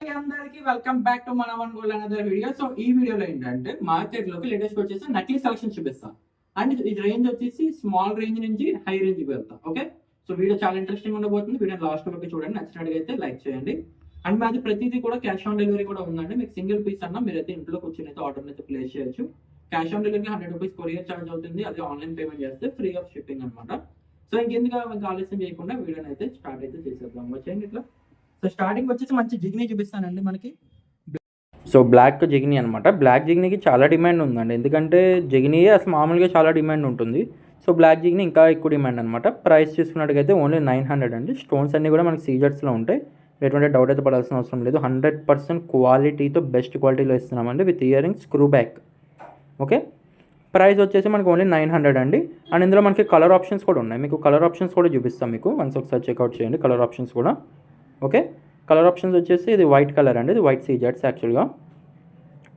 అందరికీ అందరికి welcome back to మన one gold another video so ఈ వీడియోలో ఏంటంటే మార్కెట్లోకి లేటెస్ట్ వచ్చేసి నకిలీ సెలక్షన్ చూపిస్తాం. అండ్ ఈ రేంజ్ వచ్చేసి స్మాల్ రేంజ్ నుంచి హై రేంజ్ వెళ్తాం ఓకే సో వీడియో చాలా ఇంట్రెస్టింగ్ ఉండబోతుంది. వీడియో లాస్ట్ వరకు చూడండి నచ్చినట్టుగా అయితే లైక్ చేయండి. అండ్ మాది ప్రతిదీ కూడా క్యాష్ ఆన్ డెలివరీ కూడా ఉందండి. మీకు సింగిల్ పీస్ అన్న మీరైతే ఇంట్లో కూర్చొని అయితే ఆర్డర్ అయితే ప్లేస్ చేయొచ్చు. Cash on delivery hundred rupees courier charge అవుతుంది. అది ఆన్లైన్ పేమెంట్ చేస్తే ఫ్రీ ఆఫ్ షిప్పింగ్ అనమాట సో ఇంకెందుకు ఆలస్యం చేయకుండా వీడియోని అయితే స్టార్ట్ అయితే చేసేద్దాం. వచ్చేయండి ఇట్లా. సో స్టార్టింగ్ వచ్చేసి మంచి జిగ్నీ చూపిస్తానండి మనకి. సో బ్లాక్ జిగిని అనమాట బ్లాక్ జిగ్నీకి చాలా డిమాండ్ ఉందండి. ఎందుకంటే జిగినీయే అసలు మామూలుగా చాలా డిమాండ్ ఉంటుంది. సో బ్లాక్ జిగ్నీ ఇంకా ఎక్కువ డిమాండ్ అనమాట ప్రైస్ చూసుకున్నట్టుగైతే ఓన్లీ నైన్ హండ్రెడ్ అండి. స్టోన్స్ అన్నీ కూడా మనకి సీజర్స్లో ఉంటాయి. ఎటువంటి డౌట్ అయితే పడాల్సిన అవసరం లేదు. హండ్రెడ్ పర్సెంట్ క్వాలిటీతో బెస్ట్ క్వాలిటీలో ఇస్తున్నామండి with ear ring screw back. Okay? Price వచ్చేసి మనకు ఓన్లీ నైన్ హండ్రెడ్ అండి. అండ్ ఇందులో మనకి కలర్ ఆప్షన్స్ కూడా ఉన్నాయి. మీకు కలర్ ఆప్షన్స్ కూడా చూపిస్తాం మీకు. వన్స్ ఒకసారి చెక్అవుట్ చేయండి. కలర్ ఆప్షన్స్ కూడా. ఓకే? కలర్ ఆప్షన్స్ వచ్చేసి ఇది వైట్ కలర్ అండి. ఇది వైట్ సీజర్స్ యాక్చువల్గా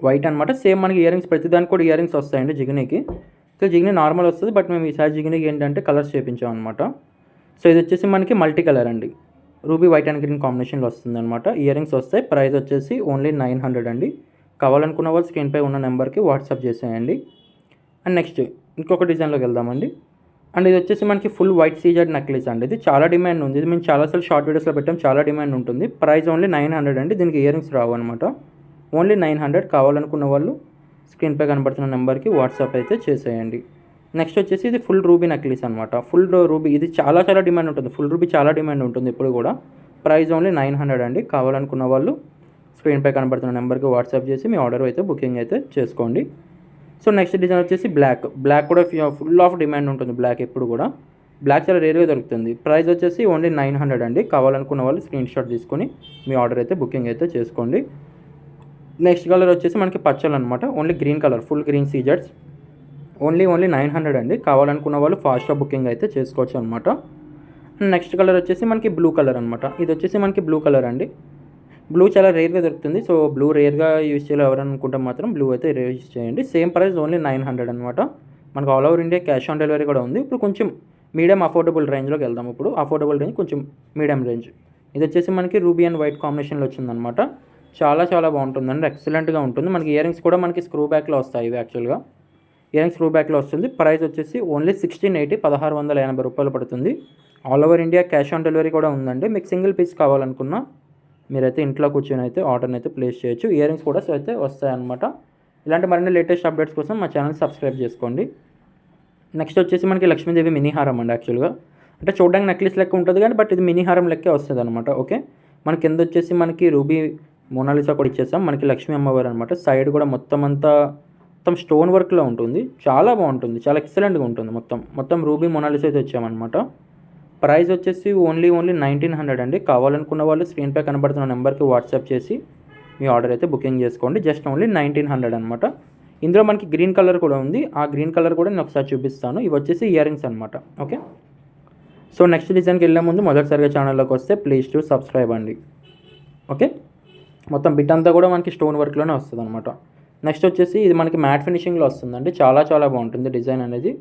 వైట్ అనమాట సేమ్ మనకి ఇయర్ రింగ్స్ ప్రతిదానికి కూడా ఇయర్ రింగ్స్ వస్తాయండి జిగినీకి. సో జిగినీ నార్మల్ వస్తుంది. బట్ మేము ఈసారి జిగినీకి ఏంటంటే కలర్స్ చేపించాం అనమాట సో ఇది వచ్చేసి మనకి మల్టీ కలర్ అండి రూబీ వైట్ అండ్ గ్రీన్ కాంబినేషన్లో వస్తుంది అనమాట ఇయర్ రింగ్స్ వస్తాయి. ప్రైస్ వచ్చేసి ఓన్లీ నైన్ హండ్రెడ్ అండి. కావాలనుకున్న వాళ్ళు స్క్రీన్పై ఉన్న నెంబర్కి వాట్సాప్ చేసేయండి. అండ్ నెక్స్ట్ ఇంకొక డిజైన్లోకి వెళ్దామండి. అండ్ ఇది వచ్చేసి మనకి ఫుల్ వైట్ సీజెడ్ నెక్లెస్ అండి. ఇది చాలా డిమాండ్ ఉంది. ఇది మేము చాలాసార్లు షార్ట్ వీడియోస్లో పెట్టాం. చాలా డిమాండ్ ఉంటుంది. ప్రైస్ ఓన్లీ నైన్ హండ్రెడ్ అండి. దీనికి ఇయర్ రింగ్స్ రావు అనమాట ఓన్లీ నైన్ హండ్రెడ్ కావాలనుకున్న వాళ్ళు స్క్రీన్పై కనబడుతున్న నెంబర్కి వాట్సాప్ అయితే చేసేయండి. నెక్స్ట్ వచ్చేసి ఇది ఫుల్ రూబీ నెక్లెస్ అనమాట ఫుల్ రూబీ ఇది చాలా చాలా డిమాండ్ ఉంటుంది. ఫుల్ రూబీ చాలా డిమాండ్ ఉంటుంది ఇప్పుడు కూడా. ప్రైస్ ఓన్లీ నైన్ హండ్రెడ్ అండి. కావాలనుకున్న వాళ్ళు స్క్రీన్పై కనబడుతున్న నెంబర్కి వాట్సాప్ చేసి మీ ఆర్డర్ అయితే బుకింగ్ అయితే చేసుకోండి. సో నెక్స్ట్ డిజైన్ వచ్చేసి బ్లాక్ బ్లాక్ కూడా ఫుల్ ఆఫ్ డిమాండ్ ఉంటుంది బ్లాక్ ఎప్పుడు కూడా. బ్లాక్ చాలా రేర్గా దొరుకుతుంది. ప్రైస్ వచ్చేసి ఓన్లీ నైన్ హండ్రెడ్ అండి. కావాలనుకున్న వాళ్ళు స్క్రీన్ షాట్ తీసుకొని మీ ఆర్డర్ అయితే బుకింగ్ అయితే చేసుకోండి. నెక్స్ట్ కలర్ వచ్చేసి మనకి పచ్చలు అనమాట only green colour full green scissors only only nine hundred అండి. కావాలనుకున్న వాళ్ళు ఫాస్ట్గా బుకింగ్ అయితే చేసుకోవచ్చు అనమాట నెక్స్ట్ కలర్ వచ్చేసి మనకి బ్లూ కలర్ అనమాట ఇది వచ్చేసి మనకి బ్లూ కలర్ అండి. బ్లూ చాలా రేర్గా దొరుకుతుంది. సో బ్లూ రేర్గా యూజ్ చేయాలి ఎవరనుకుంటే మాత్రం బ్లూ అయితే యూజ్ చేయండి. Same price only nine hundred అనమాట మనకు all over India cash on delivery కూడా ఉంది. ఇప్పుడు కొంచెం మీడియం అఫోర్డబుల్ రేంజ్లోకి వెళ్దాం. ఇప్పుడు అఫోర్డబుల్ రేంజ్ కొంచెం మీడియం రేంజ్ ఇది వచ్చేసి మనకి రూబీ అండ్ వైట్ కాంబినేషన్లో వచ్చిందనమాట చాలా చాలా బాగుంటుందండి. ఎక్సలెంట్గా ఉంటుంది. మనకి ఇయర్ రింగ్స్ కూడా మనకి స్క్రూ బ్యాక్లో వస్తాయి ఇవి యాక్చువల్గా ఇయర్ స్క్రూ బ్యాక్లో వస్తుంది. ప్రైస్ వచ్చేసి ఓన్లీ సిక్స్టీన్ ఎయిటీ పదహారు వందల ఎనభై రూపాయలు పడుతుంది. All over India cash on delivery కూడా ఉందండి. మీకు సింగిల్ పీస్ కావాలనుకున్నా మీరైతే ఇంట్లో కూర్చొని అయితే ఆర్డర్ని అయితే ప్లేస్ చేయొచ్చు. ఇయర్ రింగ్స్ కూడా అయితే వస్తాయన్నమాట. ఇలాంటి మరిన్ని లేటెస్ట్ అప్డేట్స్ కోసం మా ఛానల్ సబ్స్క్రైబ్ చేసుకోండి. నెక్స్ట్ వచ్చేసి మనకి లక్ష్మీదేవి మినీహారం అండి యాక్చువల్గా. అంటే చూడడానికి నెక్లెస్ లెక్క ఉంటుంది కానీ బట్ ఇది మినీహారం లెక్కే వస్తుంది అనమాట ఓకే? మన కింద వచ్చేసి మనకి రూబీ మోనాలిసా కూడా ఇచ్చేసాం. మనకి లక్ష్మీ అమ్మవారు అనమాట సైడ్ కూడా మొత్తం అంతా మొత్తం స్టోన్ వర్క్లో ఉంటుంది. చాలా బాగుంటుంది. చాలా ఎక్సలెంట్గా ఉంటుంది మొత్తం. మొత్తం రూబీ మొనాలిసా అయితే వచ్చామన్నమాట. ప్రైస్ వచ్చేసి ఓన్లీ ఓన్లీ నైన్టీన్ హండ్రెడ్ అండి. కావాలనుకున్న వాళ్ళు స్క్రీన్పై కనబడుతున్న నెంబర్కి వాట్సాప్ చేసి మీ ఆర్డర్ అయితే బుకింగ్ చేసుకోండి. జస్ట్ ఓన్లీ నైన్టీన్ హండ్రెడ్ అనమాట ఇందులో మనకి గ్రీన్ కలర్ కూడా ఉంది. ఆ గ్రీన్ కలర్ కూడా నేను ఒకసారి చూపిస్తాను. ఇవి వచ్చేసి ఇయర్ రింగ్స్ అనమాట ఓకే? సో నెక్స్ట్ డిజైన్కి వెళ్ళే ముందు మొదటిసారిగా ఛానల్లోకి వస్తే ప్లీజ్ టు సబ్స్క్రైబ్ అండి. ఓకే? మొత్తం బిట్ అంతా కూడా మనకి స్టోన్ వర్క్లోనే వస్తుంది అనమాట నెక్స్ట్ వచ్చేసి ఇది మనకి మ్యాట్ ఫినిషింగ్లో వస్తుందండి. చాలా చాలా బాగుంటుంది డిజైన్ అనేది.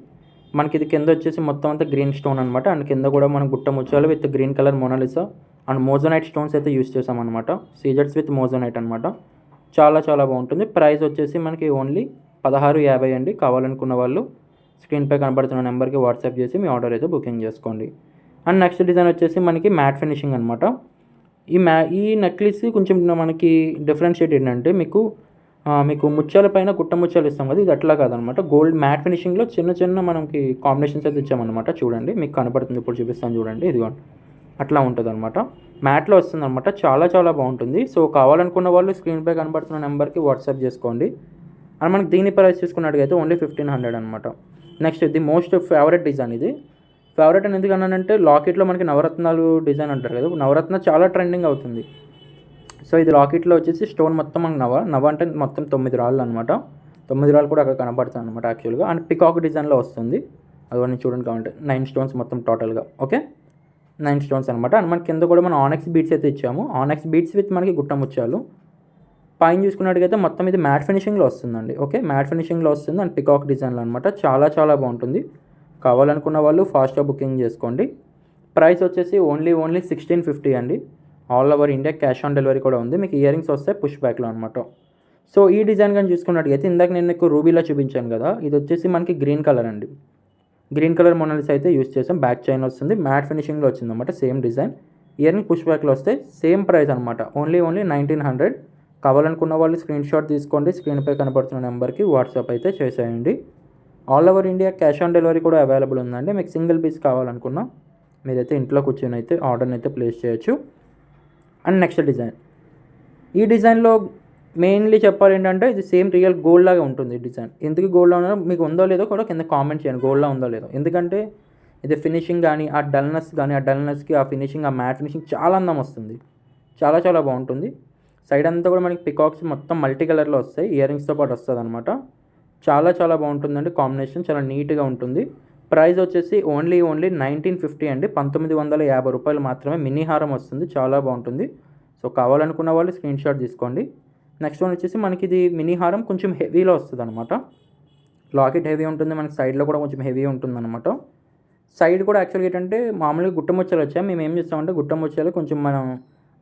మనకి ఇది కింద వచ్చేసి మొత్తం అంతా గ్రీన్ స్టోన్ అనమాట అండ్ కింద కూడా మనం గుట్ట ముచ్చాలు with green colour Mona Lisa and moissanite stones అయితే యూస్ చేసామన్నమాట సీజర్స్ విత్ మోజోనైట్ అనమాట చాలా చాలా బాగుంటుంది. ప్రైస్ వచ్చేసి మనకి ఓన్లీ పదహారు యాభై అండి. కావాలనుకున్న వాళ్ళు స్క్రీన్పై కనబడుతున్న నెంబర్కి వాట్సాప్ చేసి మీ ఆర్డర్ అయితే బుకింగ్ చేసుకోండి. అండ్ నెక్స్ట్ డిజైన్ వచ్చేసి మనకి మ్యాట్ ఫినిషింగ్ అనమాట ఈ మ్యా ఈ నెక్లెస్ కొంచెం మనకి డిఫరెన్షియేట్ ఏంటంటే మీకు మీకు ముత్యాల పైన గుట్ట ముత్యాలు ఇస్తాం కదా ఇది అట్లా కాదనమాట. గోల్డ్ మ్యాట్ ఫినిషింగ్లో చిన్న చిన్న మనకి కాంబినేషన్స్ అయితే ఇచ్చామన్నమాట. చూడండి మీకు కనపడుతుంది ఇప్పుడు చూపిస్తాను చూడండి ఇదిగోండి అట్లా ఉంటుంది అనమాట మ్యాట్లో వస్తుంది అనమాట చాలా చాలా బాగుంటుంది. సో కావాలనుకున్న వాళ్ళు స్క్రీన్పై కనబడుతున్న నెంబర్కి వాట్సాప్ చేసుకోండి. అండ్ మనకి దీని ప్రైస్ చూసుకున్నట్టుగైతే ఓన్లీ ఫిఫ్టీన్ హండ్రెడ్ అనమాట నెక్స్ట్ ఇది మోస్ట్ ఫేవరెట్ డిజైన్ ఇది. ఫేవరెట్ అని ఎందుకన్నానంటే లాకెట్లో మనకి నవరత్నాలు డిజైన్ అంటారు కదా నవరత్న చాలా ట్రెండింగ్ అవుతుంది. సో ఇది లాకెట్లో వచ్చేసి స్టోన్ మొత్తం మనకు నవ. నవ అంటే మొత్తం తొమ్మిది రాళ్ళు అనమాట తొమ్మిది రాళ్ళు కూడా అక్కడ కనబడుతుంది అనమాట యాక్చువల్గా అండ్ పికాక్ డిజైన్లో వస్తుంది. అదన్నీ చూడండి కావాలంటే నైన్ స్టోన్స్ మొత్తం టోటల్గా ఓకే నైన్ స్టోన్స్ అనమాట అండ్ మన కింద కూడా మనం ఆనెక్స్ బీట్స్ అయితే ఇచ్చాము. ఆనెక్స్ బీట్స్ విత్ మనకి గుట్ట ముచ్చాలు పైన చూసుకున్నట్టుగైతే మొత్తం ఇది మ్యాట్ ఫినిషింగ్లో వస్తుందండి. ఓకే మ్యాట్ ఫినిషింగ్లో వస్తుంది. అండ్ పికాక్ డిజైన్లో అనమాట చాలా చాలా బాగుంటుంది. కావాలనుకున్న వాళ్ళు ఫాస్ట్గా బుకింగ్ చేసుకోండి. ప్రైస్ వచ్చేసి ఓన్లీ ఓన్లీ సిక్స్టీన్ ఫిఫ్టీ అండి. All over India cash on delivery కూడా ఉంది. మీకు ఇయర్ రింగ్స్ పుష్ బ్యాక్లో అనమాట సో ఈ డిజైన్ కానీ చూసుకున్నట్టయితే ఇందాక నేను మీకు రూబీలో చూపించాను కదా ఇది వచ్చేసి మనకి గ్రీన్ కలర్ అండి. గ్రీన్ కలర్ మొనాలిస్ అయితే యూస్ చేసాం. బ్యాక్ చైన్ వస్తుంది. మ్యాట్ ఫినిషింగ్లో వచ్చింది అనమాట సేమ్ డిజైన్. ఇయర్ని పుష్ బ్యాక్లో వస్తే సేమ్ ప్రైస్ అనమాట ఓన్లీ ఓన్లీ నైన్టీన్ హండ్రెడ్. కావాలనుకున్న వాళ్ళు స్క్రీన్ షాట్ తీసుకోండి. స్క్రీన్పై కనబడుతున్న నెంబర్కి వాట్సాప్ అయితే చేసేయండి. All over India cash on delivery కూడా అవైలబుల్ ఉందండి. మీకు సింగిల్ పీస్ కావాలనుకున్నా మీరైతే ఇంట్లో కూర్చొని అయితే ఆర్డర్ని అయితే ప్లేస్ చేయొచ్చు. And next design. ఈ డిజైన్లో మెయిన్లీ చెప్పాలి ఏంటంటే ఇది సేమ్ రియల్ గోల్డ్ లాగా ఉంటుంది ఈ డిజైన్. ఎందుకు గోల్డ్లో ఉన్నదో మీకు ఉందో లేదో కూడా కింద కామెంట్ చేయండి గోల్డ్లో ఉందో లేదో. ఎందుకంటే ఇది ఫినిషింగ్ కానీ ఆ డల్నెస్ కానీ ఆ డల్నెస్కి ఆ ఫినిషింగ్ ఆ మ్యాట్ ఫినిషింగ్ చాలా అందం వస్తుంది. చాలా చాలా బాగుంటుంది. సైడ్ అంతా కూడా మనకి పికాక్స్ మొత్తం మల్టీ కలర్లో వస్తాయి. ఇయర్ రింగ్స్తో పాటు వస్తుంది అనమాట చాలా చాలా బాగుంటుందండి కాంబినేషన్. చాలా నీట్గా ఉంటుంది. ప్రైస్ వచ్చేసి ఓన్లీ ఓన్లీ నైన్టీన్ ఫిఫ్టీ అండి. పంతొమ్మిది వందల యాభై రూపాయలు మాత్రమే మినీ హారం వస్తుంది. చాలా బాగుంటుంది. సో కావాలనుకున్న వాళ్ళు స్క్రీన్ షాట్ తీసుకోండి. నెక్స్ట్ వన్ వచ్చేసి మనకి ఇది మినీ హారం కొంచెం హెవీలో వస్తుంది అనమాట లాకెట్ హెవీ ఉంటుంది. మనకి సైడ్లో కూడా కొంచెం హెవీ ఉంటుంది అనమాట సైడ్ కూడా యాక్చువల్గా ఏంటంటే మామూలుగా గుట్టముచ్చలు వచ్చాయి. మేము ఏం చేస్తామంటే గుట్టముచ్చలు కొంచెం మనం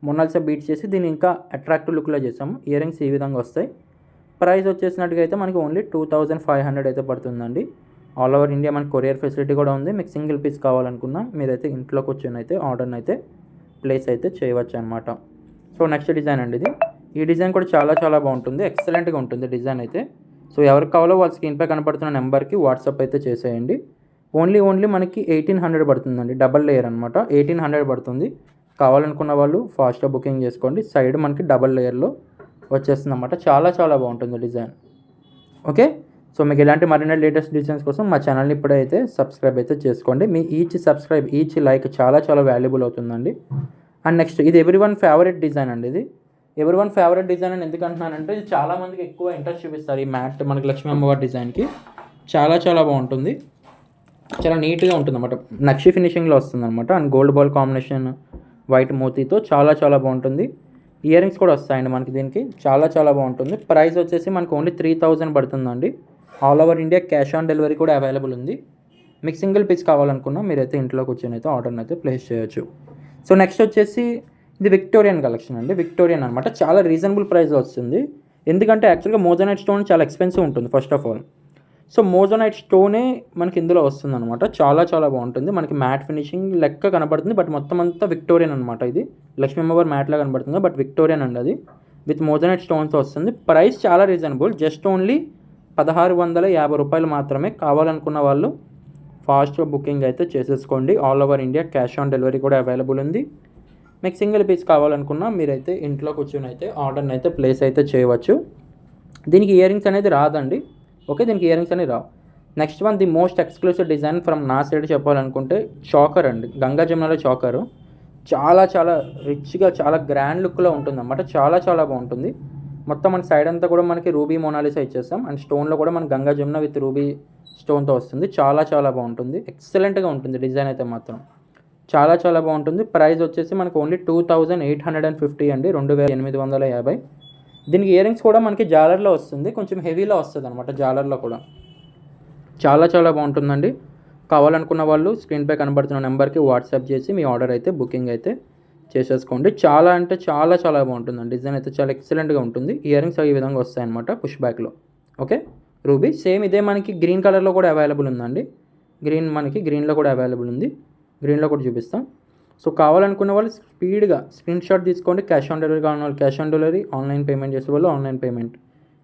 మొన్నల్సా బీట్ చేసి దీన్ని ఇంకా అట్రాక్టివ్ లుక్లో చేసాము ఇయర్ రింగ్స్ ఈ విధంగా వస్తాయి. ప్రైస్ వచ్చేసినట్టుగా అయితే మనకి only two thousand five hundred అయితే పడుతుందండి. ఆల్ ఓవర్ ఇండియా మనకి కొరియర్ ఫెసిలిటీ కూడా ఉంది. మీకు సింగిల్ పీస్ కావాలనుకున్నా మీరైతే ఇంట్లోకి వచ్చి అయితే ఆర్డర్ని అయితే ప్లేస్ అయితే చేయవచ్చు అనమాట సో నెక్స్ట్ డిజైన్ అండి ఇది. ఈ డిజైన్ కూడా చాలా చాలా బాగుంటుంది. ఎక్సలెంట్గా ఉంటుంది డిజైన్ అయితే. సో ఎవరికి కావాలో వాళ్ళ స్క్రీన్పై కనపడుతున్న నెంబర్కి వాట్సాప్ అయితే చేసేయండి. ఓన్లీ ఓన్లీ మనకి ఎయిటీన్ హండ్రెడ్ పడుతుందండి. డబల్ లేయర్ అనమాట. ఎయిటీన్ హండ్రెడ్ పడుతుంది. కావాలనుకున్న వాళ్ళు ఫాస్ట్గా బుకింగ్ చేసుకోండి. సైడ్ మనకి డబల్ లేయర్లో వచ్చేస్తుంది అనమాట చాలా చాలా బాగుంటుంది డిజైన్. ఓకే? సో మీకు ఇలాంటి మరిన్ని లేటెస్ట్ డిజైన్స్ కోసం మా ఛానల్ని ఇప్పుడైతే సబ్స్క్రైబ్ అయితే చేసుకోండి. మీ ఈచ్ సబ్స్క్రైబ్ ఈచ్ లైక్ చాలా చాలా వాల్యుబుల్ అవుతుందండి. అండ్ నెక్స్ట్ ఇది ఎవ్రీ వన్ ఫేవరెట్ డిజైన్ అండి ఇది. ఎవరి వన్ ఫేవరెట్ డిజైన్ అని ఎందుకు అంటున్నానంటే ఇది చాలామందికి ఎక్కువ ఇంట్రెస్ట్ చూపిస్తారు ఈ మ్యాట్ మనకి లక్ష్మీ అమ్మవారి డిజైన్కి. చాలా చాలా బాగుంటుంది. చాలా నీట్గా ఉంటుంది అనమాట నక్షి ఫినిషింగ్లో వస్తుంది అనమాట and gold ball combination white మోతీతో చాలా చాలా బాగుంటుంది. ఇయర్ రింగ్స్ కూడా వస్తాయండి మనకి దీనికి. చాలా చాలా బాగుంటుంది. ప్రైస్ వచ్చేసి మనకు ఓన్లీ త్రీ థౌజండ్ పడుతుందండి. All over India cash on delivery కూడా అవైలబుల్ ఉంది. మీకు సింగిల్ పీస్ కావాలనుకున్నా మీరైతే ఇంట్లో కూర్చొని అయితే ఆర్డర్ని అయితే ప్లేస్ చేయొచ్చు. సో నెక్స్ట్ వచ్చేసి ఇది విక్టోరియన్ కలెక్షన్ అండి. విక్టోరియన్ అనమాట చాలా రీజనబుల్ ప్రైస్లో వస్తుంది. ఎందుకంటే యాక్చువల్గా మోజనైట్ స్టోన్ చాలా ఎక్స్పెన్సివ్ ఉంటుంది first of all. So moissanite స్టోనే మనకి ఇందులో వస్తుంది అనమాట చాలా చాలా బాగుంటుంది. మనకి మ్యాట్ ఫినిషింగ్ లెక్క కనబడుతుంది. బట్ మొత్తం అంతా విక్టోరియన్ అనమాట ఇది. లక్ష్మీ అమ్మవారి మ్యాట్లా కనబడుతుంది. బట్ విక్టోరియన్ అండి అది. విత్ మోజనైట్ స్టోన్స్ వస్తుంది. ప్రైస్ చాలా రీజనబుల్. జస్ట్ ఓన్లీ పదహారు వందల యాభై రూపాయలు మాత్రమే కావాలనుకున్న వాళ్ళు ఫాస్ట్లో బుకింగ్ అయితే చేసేసుకోండి. All over India cash on delivery కూడా అవైలబుల్ ఉంది. మీకు సింగిల్ పీస్ కావాలనుకున్నా మీరైతే ఇంట్లో కూర్చొని అయితే ఆర్డర్ని అయితే ప్లేస్ అయితే చేయవచ్చు. దీనికి ఇయరింగ్స్ అనేది రాదండి. ఓకే దీనికి ఇయరింగ్స్ రింగ్స్ అనేవి రావు. Next one the most exclusive design from నా సైడ్ చెప్పాలనుకుంటే చాకర్ అండి. గంగా జమునలో చాకరు చాలా చాలా రిచ్గా చాలా గ్రాండ్ లుక్లో ఉంటుంది అన్నమాట చాలా చాలా బాగుంటుంది. మొత్తం మన సైడ్ అంతా కూడా మనకి రూబీ మోనాలిసా ఇచ్చేస్తాం. అండ్ స్టోన్లో కూడా మన గంగా జమున విత్ రూబీ స్టోన్తో వస్తుంది. చాలా చాలా బాగుంటుంది. ఎక్సలెంట్గా ఉంటుంది డిజైన్ అయితే మాత్రం. చాలా చాలా బాగుంటుంది. ప్రైస్ వచ్చేసి మనకు only two thousand eight hundred and fifty అండి. రెండు వేల ఎనిమిది వందల యాభై. దీనికి ఇయర్ రింగ్స్ కూడా మనకి జాలర్లో వస్తుంది. కొంచెం హెవీలో వస్తుంది అనమాట జాలర్లో కూడా. చాలా చాలా బాగుంటుందండి. కావాలనుకున్న వాళ్ళు స్క్రీన్పై కనబడుతున్న నెంబర్కి వాట్సాప్ చేసి మీ ఆర్డర్ అయితే బుకింగ్ అయితే చేసేసుకోండి. చాలా అంటే చాలా చాలా బాగుంటుందండి. డిజైన్ అయితే చాలా ఎక్సలెంట్గా ఉంటుంది. ఇయర్ రింగ్స్ ఈ విధంగా వస్తాయన్నమాట పుష్ బ్యాక్లో ఓకే రూబీ సేమ్ ఇదే మనకి గ్రీన్ కలర్లో కూడా అవైలబుల్ ఉందండి. గ్రీన్ మనకి గ్రీన్లో కూడా అవైలబుల్ ఉంది. గ్రీన్లో కూడా చూపిస్తాం. సో కావాలనుకున్న వాళ్ళు స్పీడ్గా స్క్రీన్ షాట్ తీసుకోండి. క్యాష్ ఆన్ డెలివరీ కావాలని వాళ్ళు cash on delivery online payment చేసే వాళ్ళు ఆన్లైన్ పేమెంట్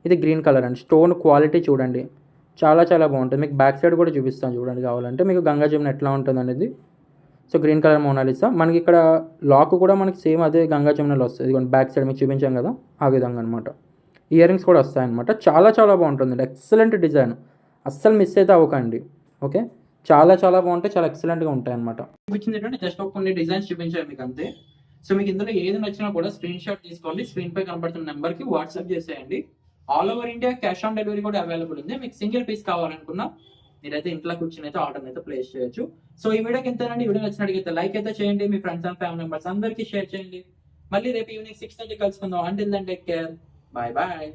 ఇది గ్రీన్ కలర్ అండి. స్టోన్ క్వాలిటీ చూడండి. చాలా చాలా బాగుంటుంది. మీకు బ్యాక్ సైడ్ కూడా చూపిస్తాను చూడండి కావాలంటే. మీకు గంగా జమున ఎట్లా ఉంటుంది అనేది సో గ్రీన్ కలర్ మోనాలిసా. మనకి ఇక్కడ లాక్ కూడా మనకి సేమ్ అదే గంగా జమునలో వస్తుంది. ఇదిగోండి బ్యాక్ సైడ్ మీకు చూపించాం కదా ఆ విధంగా అనమాట ఇయర్ రింగ్స్ కూడా వస్తాయన్నమాట చాలా చాలా బాగుంటుంది ఎక్సలెంట్ డిజైన్ అస్సలు మిస్ అయితే అవ్వకండి. ఓకే చాలా చాలా బాగుంటాయి చాలా ఎక్సలెంట్గా ఉంటాయి అనమాట చూపించింది ఏంటంటే జస్ట్ ఒక కొన్ని డిజైన్స్ చూపించాను మీకు అంతే. సో మీకు ఇందులో ఏది నచ్చినా కూడా స్క్రీన్ షాట్ తీసుకోండి. స్క్రీన్ పై కనబడుతున్న నెంబర్కి వాట్సాప్ చేసేయండి. All over India cash on delivery కూడా అవైలబుల్ ఉంది. మీకు సింగిల్ పీస్ కావాలనుకున్నా మీరైతే ఇంట్లో కూర్చొని అయితే ఆర్డర్ అయితే ప్లేస్ చేయొచ్చు. సో ఈ వీడియోకి ఎంతేనండి వీడియో నచ్చినట్లయితే లైక్ అయితే చేయండి. మీ ఫ్రెండ్స్ అండ్ ఫ్యామిలీ మెంబర్స్ అందరికీ షేర్ చేయండి. మళ్ళీ రేపు ఈవినింగ్ సిక్స్ థర్టీ కలుసుకుందాం. అంటే టేక్ కేర్ బాయ్ బాయ్